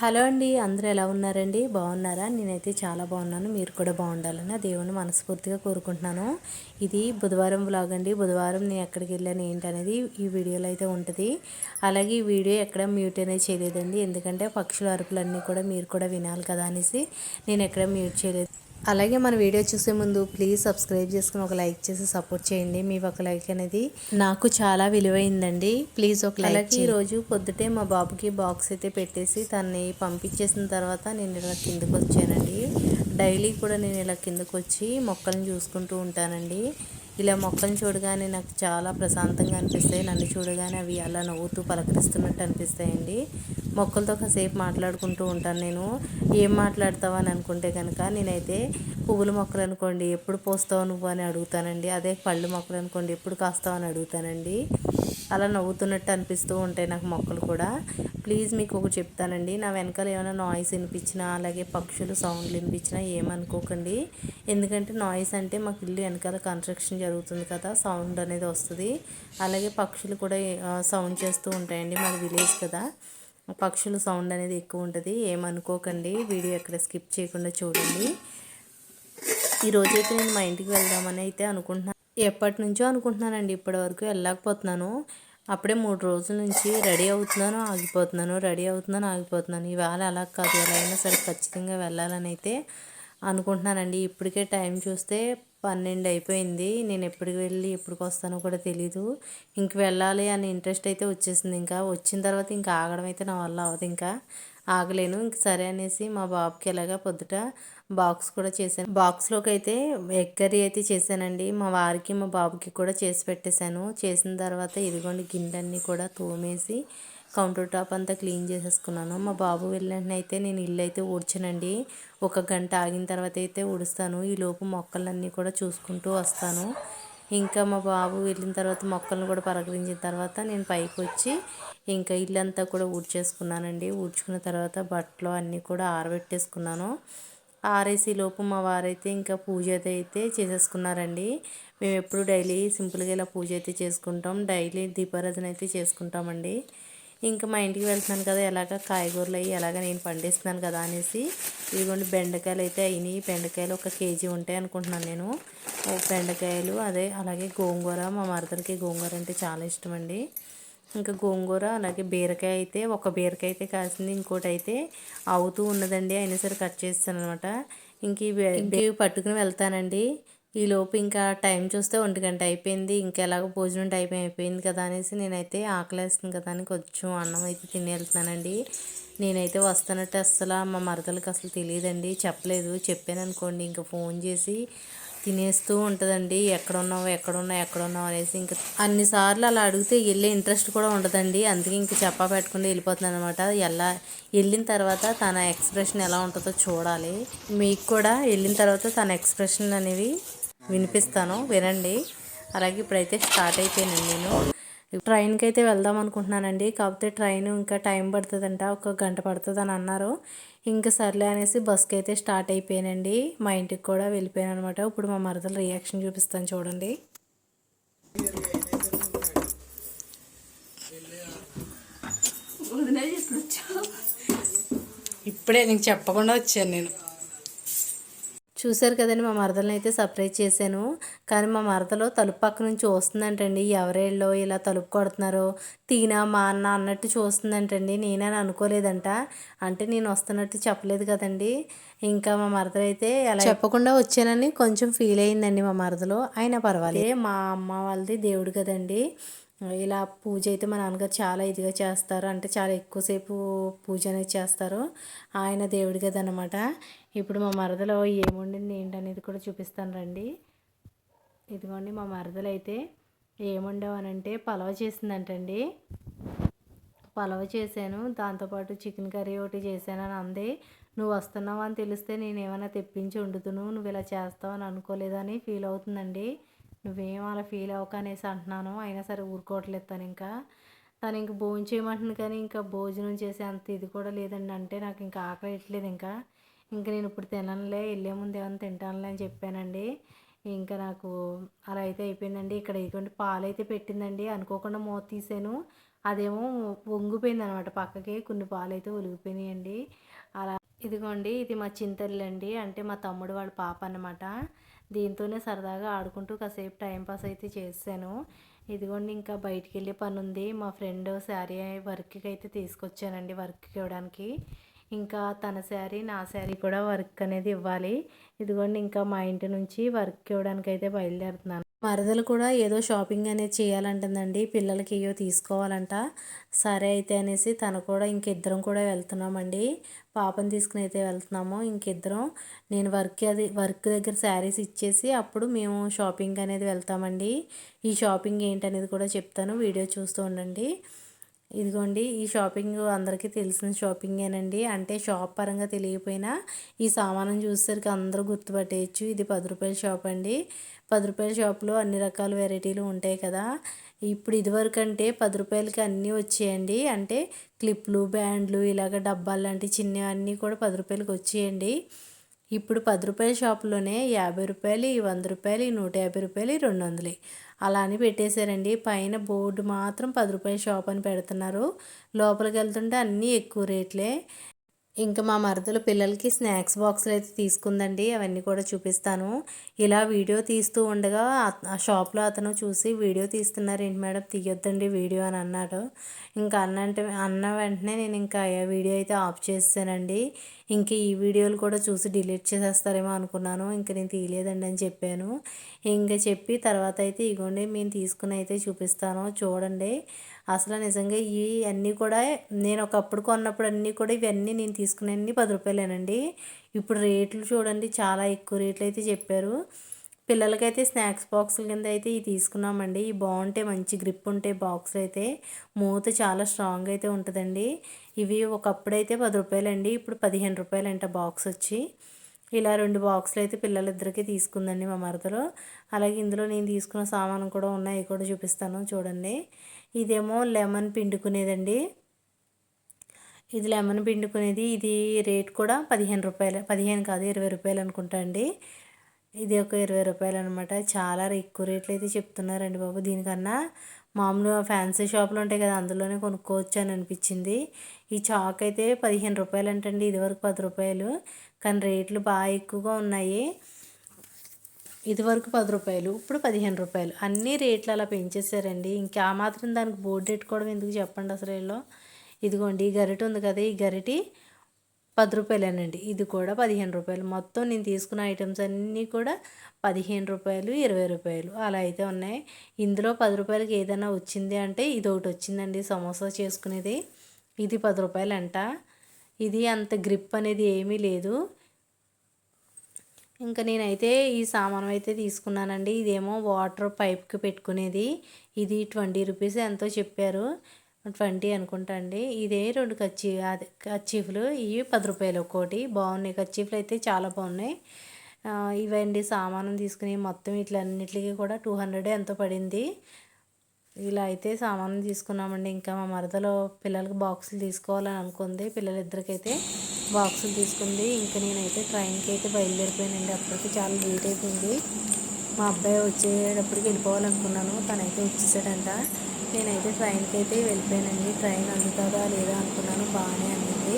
Hello అండి అందరూ ఎలా ఉన్నారండి? బాగున్నారా? నేనైతే చాలా బాగున్నాను. మీరు కూడా బాగుండాలని దేవుని మనస్ఫూర్తిగా కోరుకుంటున్నాను. ఇది బుధవారం వ్లాగ్ అండి. బుధవారం నేను ఎక్కడికి వెళ్ళాను ఏంటనేది ఈ వీడియోలో అయితే ఉంటుంది. అలాగే ఈ వీడియో ఎక్కడ మ్యూట్ అనేది చేయలేదండి. ఎందుకంటే పక్షుల అరుపులన్నీ కూడా మీరు కూడా వినాలి కదా అనేసి నేను ఎక్కడ మ్యూట్ చేయలేదు. అలాగే మన వీడియో చూసే ముందు ప్లీజ్ సబ్స్క్రైబ్ చేసుకుని ఒక లైక్ చేసి సపోర్ట్ చేయండి. మీ ఒక లైక్ అనేది నాకు చాలా విలువైందండి. ప్లీజ్ ఒక లైక్ ఈరోజు పొద్దుటే మా బాబుకి బాక్స్ అయితే పెట్టేసి తనని పంపించేసిన తర్వాత నేను ఇలా కిందకు వచ్చానండి. డైలీ కూడా నేను ఇలా కిందకు వచ్చి మొక్కలను చూసుకుంటూ ఉంటానండి. ఇలా మొక్కలను చూడగానే నాకు చాలా ప్రశాంతంగా అనిపిస్తాయి. నన్ను చూడగానే అవి అలా నవ్వుతూ పలకరిస్తున్నట్టు అనిపిస్తాయండి. మొక్కలతో కాసేపు మాట్లాడుకుంటూ ఉంటాను నేను. ఏం మాట్లాడతావు అని అనుకుంటే కనుక నేనైతే పువ్వుల మొక్కలు అనుకోండి ఎప్పుడు పోస్తావు నువ్వు అని అడుగుతానండి. అదే పళ్ళు మొక్కలు అనుకోండి ఎప్పుడు కాస్తావు అని అడుగుతానండి. అలా నవ్వుతున్నట్టు అనిపిస్తూ ఉంటాయి నాకు మొక్కలు కూడా. ప్లీజ్ మీకు ఒకటి చెప్తానండి. నా వెనకాల ఏమైనా నాయిస్ వినిపించినా అలాగే పక్షులు సౌండ్లు వినిపించినా ఏమనుకోకండి. ఎందుకంటే నాయిస్ అంటే మాకు ఇల్లు వెనకాల కన్స్ట్రక్షన్ జరుగుతుంది కదా సౌండ్ అనేది వస్తుంది. అలాగే పక్షులు కూడా సౌండ్ చేస్తూ ఉంటాయండి మాది విలేజ్ కదా. పక్షుల సౌండ్ అనేది ఎక్కువ ఉంటుంది. ఏమనుకోకండి. వీడియో ఎక్కడ స్కిప్ చేయకుండా చూడండి. ఈరోజైతే నేను మా ఇంటికి వెళ్దామని అయితే అనుకుంటున్నాను ఎప్పటి నుంచో అనుకుంటున్నానండి. ఇప్పటి వరకు వెళ్ళకపోతున్నాను అప్పుడే మూడు రోజుల నుంచి రెడీ అవుతున్నాను ఆగిపోతున్నాను రెడీ అవుతున్నాను ఆగిపోతున్నాను. ఇవాళ అలా కాదు. ఎలా అయినా సరే ఖచ్చితంగా వెళ్ళాలని అయితే అనుకుంటున్నానండి. ఇప్పటికే టైం చూస్తే పన్నెండు అయిపోయింది. నేను ఎప్పటికి వెళ్ళి ఎప్పటికి వస్తానో కూడా తెలీదు. ఇంక వెళ్ళాలి అనే ఇంట్రెస్ట్ అయితే వచ్చేసింది ఇంకా. వచ్చిన తర్వాత ఇంకా ఆగడం అయితే నా వల్ల అవ్వదు ఇంకా. ఆగలేను. ఇంక సరే అనేసి మా బాబుకి ఎలాగా పొద్దుట బాక్స్ కూడా చేశాను. బాక్స్లోకి అయితే ఎగ్ కర్రీ అయితే చేశానండి. మా వారికి మా బాబుకి కూడా చేసి పెట్టేశాను. చేసిన తర్వాత ఇదిగోండి గిన్నెలన్నీ కూడా తోమేసి కౌంటర్ టాప్ అంతా క్లీన్ చేసేసుకున్నాను. మా బాబు వెళ్ళిన అయితే నేను ఇల్లు అయితే ఊడ్చానండి. ఒక గంట ఆగిన తర్వాత అయితే ఊడుస్తాను. ఈలోపు మొక్కలన్నీ కూడా చూసుకుంటూ వస్తాను. ఇంకా మా బాబు వెళ్ళిన తర్వాత మొక్కలను కూడా పలకరించిన తర్వాత నేను పైకి వచ్చి ఇంకా ఇల్లంతా కూడా ఊడ్చేసుకున్నానండి. ఊడ్చుకున్న తర్వాత బట్టలు అన్నీ కూడా ఆరబెట్టేసుకున్నాను. ఆరేసి లోపు మా వారైతే ఇంకా పూజ అయితే చేసేసుకున్నారండి. మేము ఎప్పుడు డైలీ సింపుల్గా ఇలా పూజ అయితే చేసుకుంటాం. డైలీ దీపారాధన అయితే చేసుకుంటామండి. ఇంకా మా ఇంటికి వెళ్తున్నాను కదా ఎలాగ కాయగూరలు అయ్యి ఎలాగ నేను పండిస్తున్నాను కదా అనేసి ఇదిగోండి బెండకాయలు అయితే అయినాయి. బెండకాయలు ఒక కేజీ ఉంటాయి అనుకుంటున్నాను నేను. బెండకాయలు అదే అలాగే గోంగూర మా మరదలకి గోంగూర అంటే చాలా ఇష్టం అండి. ఇంకా గోంగూర అలాగే బీరకాయ అయితే ఒక బీరకాయ అయితే కాసింది. ఇంకోటి అయితే అవుతూ ఉన్నదండి అయినా సరే కట్ చేస్తాను అనమాట ఇంక ఇవి పట్టుకుని వెళ్తానండి. ఈ లోపు ఇంకా టైం చూస్తే ఒంటి గంట అయిపోయింది. ఇంకా ఎలాగో భోజనం టైం అయిపోయింది కదా అనేసి నేనైతే ఆకలేస్తుంది కదా అని కొంచెం అన్నం అయితే తిని వెళ్తున్నానండి. నేనైతే వస్తున్నట్టు అస్సలు మా మరదలకు అసలు తెలియదండి. చెప్పలేదు. చెప్పాను అనుకోండి. ఇంకా ఫోన్ చేసి తినేస్తూ ఉంటుందండి. ఎక్కడున్నావు ఎక్కడున్నావు ఎక్కడున్నావు అనేసి ఇంకా అన్నిసార్లు అలా అడిగితే వెళ్ళే ఇంట్రెస్ట్ కూడా ఉండదండి. అందుకే ఇంక చెప్పా పెట్టకుండా వెళ్ళిపోతున్నాను అనమాట ఎలా వెళ్ళిన తర్వాత తన ఎక్స్ప్రెషన్ ఎలా ఉంటుందో చూడాలి. మీకు కూడా వెళ్ళిన తర్వాత తన ఎక్స్ప్రెషన్ అనేవి వినిపిస్తాను వినండి. అలాగే ఇప్పుడైతే స్టార్ట్ అయిపోయానండి నేను. ట్రైన్కి అయితే వెళ్దాం అనుకుంటున్నానండి. కాకపోతే ట్రైన్ ఇంకా టైం పడుతుందంట ఒక గంట పడుతుంది అని అన్నారు. ఇంకా సర్లే అనేసి బస్కి అయితే స్టార్ట్ అయిపోయానండి. మా ఇంటికి కూడా వెళ్ళిపోయాను అనమాట. ఇప్పుడు మా మరదలు రియాక్షన్ చూపిస్తాను చూడండి. ఇప్పుడే నీకు చెప్పకుండా వచ్చాను నేను. చూశారు కదండి మా మరదలను అయితే సర్ప్రైజ్ చేశాను. కానీ మా మరదలో తలుపు పక్క నుంచి చూస్తుందంటండి ఎవరేళ్ళో ఇలా తలుపు కొడుతున్నారో తీనా మా అన్న అన్నట్టు చూస్తుందంటండి. నేనని అనుకోలేదంట. అంటే నేను వస్తున్నట్టు చెప్పలేదు కదండి. ఇంకా మా మరదలు అయితే అలా చెప్పకుండా వచ్చానని కొంచెం ఫీల్ అయిందండి మా మరదలో. అయినా పర్వాలేదు. మా అమ్మ వాళ్ళది దేవుడు కదండి. ఇలా పూజ అయితే మా నాన్నగారు చాలా ఇదిగా చేస్తారు. అంటే చాలా ఎక్కువసేపు పూజ అనేది చేస్తారు. ఆయన దేవుడి కదనమాట ఇప్పుడు మా మరదలో ఏముండింది ఏంటనేది కూడా చూపిస్తాను రండి. ఇదిగోండి మా మరదలు అయితే ఏముండవనంటే పలవ చేసిందంటండి. పలవ చేశాను. దాంతోపాటు చికెన్ కర్రీ ఒకటి చేశాను అని అంది. నువ్వు వస్తున్నావు? అని తెలిస్తే నేను ఏమైనా తెప్పించి వండుతును నువ్వు ఇలా చేస్తావు అని అనుకోలేదని ఫీల్ అవుతుందండి. నువ్వేం అలా ఫీల్ అవ్వక అనేసి అంటున్నాను. అయినా సరే ఊరుకోవట్లేదు తను ఇంకా. తను ఇంక భోజనం చేయమంటుంది కానీ ఇంకా భోజనం చేసే అంత ఇది కూడా లేదండి. అంటే నాకు ఇంకా ఆకలియట్లేదు ఇంకా. ఇంకా నేను ఇప్పుడు తిననులే వెళ్ళే ముందు ఏమైనా తింటానులే అని చెప్పానండి. ఇంకా నాకు అలా అయితే అయిపోయిందండి. ఇక్కడ ఇటువంటి పాలు అయితే పెట్టిందండి. అనుకోకుండా మూత తీసాను. అదేమో వంగిపోయింది అనమాట పక్కకి. కొన్ని పాలు అయితే ఒలిగిపోయినాయండి. అలా ఇదిగోండి ఇది మా చింతల్లి అండి అంటే మా తమ్ముడు వాళ్ళ పాప అన్నమాట. దీంతోనే సరదాగా ఆడుకుంటూ కాసేపు టైంపాస్ అయితే చేశాను. ఇదిగోండి ఇంకా బయటికి వెళ్ళే పని ఉంది మా ఫ్రెండ్ శారీ వర్క్కి అయితే తీసుకొచ్చానండి వర్క్కి ఇవ్వడానికి. ఇంకా తన శారీ నా శారీ కూడా వర్క్ అనేది ఇవ్వాలి. ఇదిగోండి ఇంకా మా ఇంటి నుంచి వర్క్ ఇవ్వడానికి అయితే బయలుదేరుతున్నాను. మరదలు కూడా ఏదో షాపింగ్ అనేది చేయాలంటుందండి. పిల్లలకి ఏవో తీసుకోవాలంట. సరే అయితే అనేసి తను కూడా ఇంకిద్దరం కూడా వెళ్తున్నామండి. పాపని తీసుకుని అయితే వెళ్తున్నాము ఇంకిద్దరం. నేను వర్క్ అది వర్క్ దగ్గర శారీస్ ఇచ్చేసి అప్పుడు మేము షాపింగ్ అనేది వెళ్తామండి. ఈ షాపింగ్ ఏంటనేది కూడా చెప్తాను. వీడియో చూస్తూ ఉండండి. ఇదిగోండి ఈ షాపింగ్ అందరికీ తెలిసిన షాపింగేనండి. అంటే షాప్ పరంగా తెలియకపోయినా ఈ సామానం చూసేసరికి అందరూ గుర్తుపట్టేయచ్చు. ఇది పది రూపాయల షాప్ అండి. పది రూపాయల షాప్లో అన్ని రకాల వెరైటీలు ఉంటాయి కదా. ఇప్పుడు ఇదివరకు అంటే పది రూపాయలకి అన్నీ వచ్చేయండి. అంటే క్లిప్లు బ్యాండ్లు ఇలాగ డబ్బాలు లాంటి చిన్నవి అన్నీ కూడా పది రూపాయలకి వచ్చేయండి. ఇప్పుడు పది రూపాయల షాపులోనే యాభై రూపాయలు ఈ వంద రూపాయలు నూట యాభై రూపాయలు రెండు వందలు. అలా అని పెట్టేశారండి. పైన బోర్డు మాత్రం పది రూపాయల షాప్ అని పెడుతున్నారు. లోపలికి వెళ్తుంటే అన్నీ ఎక్కువ రేట్లే. ఇంకా మా మరదలు పిల్లలకి స్నాక్స్ బాక్సులు అయితే తీసుకుందండి. అవన్నీ కూడా చూపిస్తాను. ఇలా వీడియో తీస్తూ ఉండగా ఆ షాప్లో అతను చూసి వీడియో తీస్తున్నారు ఏంటి మేడం? తీయొద్దండి వీడియో అని అన్నాడు. ఇంకా అన్నంటే అన్న వెంటనే నేను ఇంకా వీడియో అయితే ఆఫ్ చేసానండి ఇంక ఈ వీడియోలు కూడా చూసి డిలీట్ చేసేస్తారేమో అనుకున్నాను. ఇంక నేను తీయలేదండి అని చెప్పాను. ఇంకా చెప్పి తర్వాత అయితే ఇగోండి మేము తీసుకుని అయితే చూపిస్తాను. చూడండి. అసలు నిజంగా ఇవి అన్నీ కూడా నేను ఒకప్పుడు కొన్నప్పుడు అన్నీ కూడా ఇవన్నీ నేను తీసుకునేవన్నీ పది రూపాయలేనండి. ఇప్పుడు రేట్లు చూడండి చాలా ఎక్కువ రేట్లు అయితే చెప్పారు. పిల్లలకైతే స్నాక్స్ బాక్సుల కింద అయితే ఇవి తీసుకున్నామండి. ఇవి బాగుంటే మంచి గ్రిప్ ఉంటే బాక్స్ అయితే మూత చాలా స్ట్రాంగ్ అయితే ఉంటుందండి. ఇవి ఒకప్పుడు అయితే పది రూపాయలండి ఇప్పుడు పదిహేను రూపాయలంట బాక్స్ వచ్చి. ఇలా రెండు బాక్సులు అయితే పిల్లలిద్దరికీ తీసుకుందండి మా మరదలు. అలాగే ఇందులో నేను తీసుకున్న సామాను కూడా ఉన్నాయి కూడా చూపిస్తాను చూడండి. ఇదేమో లెమన్ పిండుకునేదండి. ఇది లెమన్ పిండుకునేది ఇది రేట్ కూడా పదిహేను రూపాయలు పదిహేను కాదు ఇరవై రూపాయలు అనుకుంటా అండి. ఇది ఒక ఇరవై రూపాయలు అనమాట చాలా ఎక్కువ రేట్లు అయితే చెప్తున్నారండి బాబు. దీనికన్నా మామూలుగా ఫ్యాన్సీ షాపులు ఉంటాయి కదా అందులోనే కొనుక్కోవచ్చు అని అనిపించింది. ఈ చాక్ అయితే పదిహేను రూపాయలు అంటండి ఇదివరకు పది రూపాయలు. కానీ రేట్లు బాగా ఎక్కువగా ఉన్నాయి. ఇదివరకు పది రూపాయలు ఇప్పుడు పదిహేను రూపాయలు. అన్ని రేట్లు అలా పెంచేసారండి ఇంకా మాత్రం దానికి బోర్డు పెట్టుకోవడం ఎందుకు చెప్పండి అసలు వీళ్ళు? ఇదిగోండి ఈ గరిట ఉంది కదా ఈ గరిటి పది రూపాయలేనండి. ఇది కూడా పదిహేను రూపాయలు. మొత్తం నేను తీసుకున్న ఐటమ్స్ అన్నీ కూడా పదిహేను రూపాయలు ఇరవై రూపాయలు అలా అయితే ఉన్నాయి. ఇందులో పది రూపాయలకి ఏదైనా వచ్చింది అంటే ఇది ఒకటి వచ్చిందండి సమోసా చేసుకునేది. ఇది పది రూపాయలు అంట ఇది అంత గ్రిప్ అనేది ఏమీ లేదు. ఇంకా నేనైతే ఈ సామాను అయితే తీసుకున్నానండి. ఇదేమో వాటర్ పైప్కి పెట్టుకునేది. ఇది ట్వంటీ రూపీస్ ఎంతో చెప్పారు. ట్వంటీ అనుకుంటా అండి. ఇదే రెండు కచ్చి అదే కచ్చీఫ్లు ఇవి పది రూపాయలు ఒక్కోటి. బాగున్నాయి. కచ్చీఫ్లు అయితే చాలా బాగున్నాయి. ఇవండి సామానం తీసుకుని మొత్తం ఇట్లన్నిటికీ కూడా టూ హండ్రెడ్ ఎంతో పడింది. ఇలా అయితే సామాను తీసుకున్నామండి. ఇంకా మా మరదలో పిల్లలకు బాక్సులు తీసుకోవాలని అనుకుంది. పిల్లలిద్దరికైతే బాక్సులు తీసుకుంది. ఇంకా నేనైతే ట్రైన్కి అయితే బయలుదేరిపోయానండి. అప్పటికి చాలా లేట్ అయిపోయింది. మా అబ్బాయి వచ్చేటప్పటికి వెళ్ళిపోవాలనుకున్నాను. తనైతే వచ్చేసాడంట. నేనైతే ట్రైన్కి అయితే వెళ్ళిపోయానండి. ట్రైన్ అందుతుందా లేదా అనుకున్నాను. బాగానే అందింది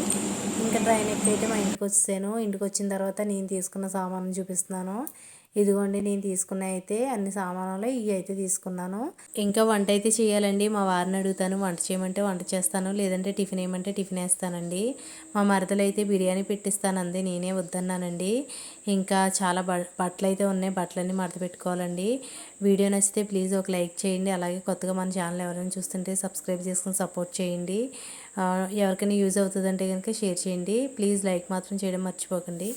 ఇంకా ట్రైన్ ఎక్కైతే మా ఇంటికి వచ్చాను ఇంటికి వచ్చిన తర్వాత నేను తీసుకున్న సామాను చూపిస్తున్నాను. ఇదిగోండి నేను తీసుకున్న అయితే అన్ని సామాన్లు ఇవి అయితే తీసుకున్నాను. ఇంకా వంట అయితే చేయాలండి. మా వారిని అడుగుతాను వంట చేయమంటే వంట చేస్తాను లేదంటే టిఫిన్ వేయమంటే టిఫిన్ వేస్తానండి. మా మరదలు అయితే బిర్యానీ పెట్టిస్తానంది నేనే వద్దన్నానండి. ఇంకా చాలా బట్టలు అయితే ఉన్నాయి బట్టలన్నీ మడత పెట్టుకోవాలండి. వీడియో నచ్చితే ప్లీజ్ ఒక లైక్ చేయండి. అలాగే కొత్తగా మన ఛానల్ ఎవరైనా చూస్తుంటే సబ్స్క్రైబ్ చేసుకుని సపోర్ట్ చేయండి. ఎవరికైనా యూజ్ అవుతుందంటే కనుక షేర్ చేయండి. ప్లీజ్ లైక్ మాత్రం చేయడం మర్చిపోకండి.